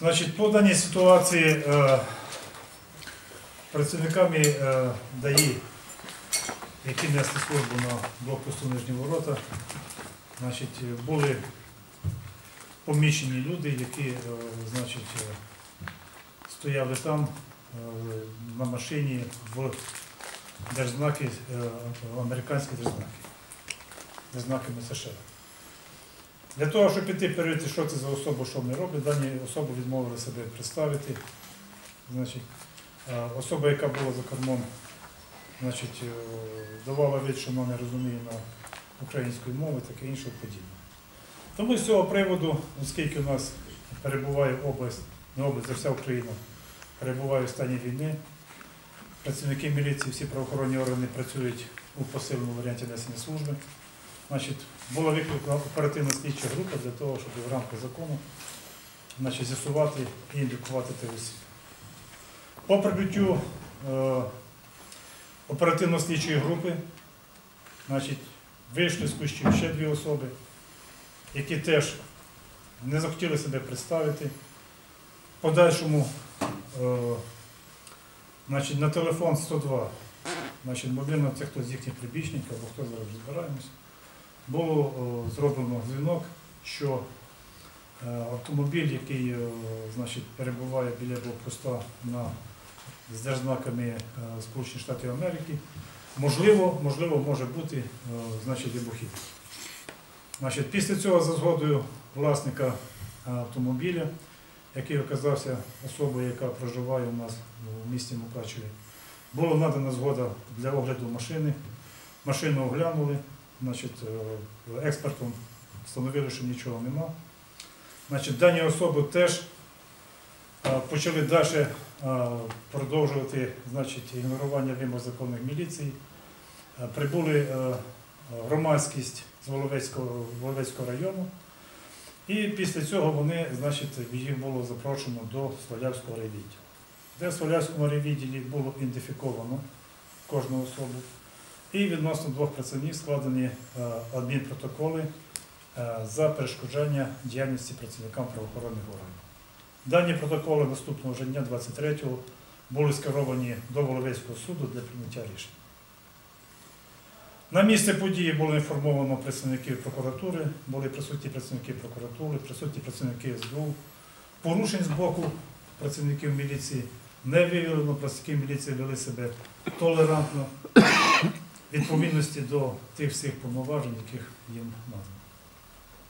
Значить, по даній ситуації е, працівниками е, ДАІ, які несли службу на блокпосту Нижні Ворота, значить, були помічені люди, які е, значить, е, стояли там е, на машині в держзнаки, е, американські держзнаки, держзнаками США. Для того, щоб піти перевірити, що це за особа, що вони роблять, дані особи відмовили себе представити. Значить, е, особа, яка була за кермом, значить, е, давала вид, що вона не розуміє на української мови, таке інше подібне. Тому з цього приводу, оскільки у нас перебуває область, не область, а вся Україна перебуває в стані війни, працівники міліції, всі правоохоронні органи працюють у посиленому варіанті несення служби. Значить, була викликана оперативна слідча група для того, щоб в рамках закону значить, з'ясувати і індикувати те осіб. По прибуттю е, оперативно-слідчої групи значить, вийшли з кущів ще дві особи, які теж не захотіли себе представити. Подальшому е, значить, на телефон 102, значить, мобільно це хтось з їхніх прибічників або хто зараз розбираємось було зроблено дзвінок, що е, автомобіль, який е, значить, перебуває біля блокпоста на, з держзнаками е, Сполучених Штатів Америки, можливо, можливо, може бути е, значить, вибухівка. Значить, після цього за згодою власника е, автомобіля, який оказався особою, яка проживає у нас в місті Мукачеві, була надана згода для огляду машини. Машину оглянули, значить, е, експертом встановили, що нічого нема. Значить, дані особи теж е, почали далі е, продовжувати значить, ігнорування вимог законних міліції. Е, Прибули громадськість з Воловецького, Воловецького району. І після цього вони, значить, їх було запрошено до Свалявського райвідділу. Де в Свалявському райвідділі було ідентифіковано кожну особу. І відносно двох працівників складені е, адмінпротоколи е, за перешкоджання діяльності працівникам правоохоронних органів. Дані протоколи наступного вже дня 23-го були скеровані до Воловецького суду для прийняття рішень. На місце події було інформовано представників прокуратури, були присутні працівники прокуратури, присутні працівники СБУ. Порушень з боку працівників міліції не виявлено, працівники міліції вели себе толерантно, відповідності до тих всіх повноважень, яких їм надано.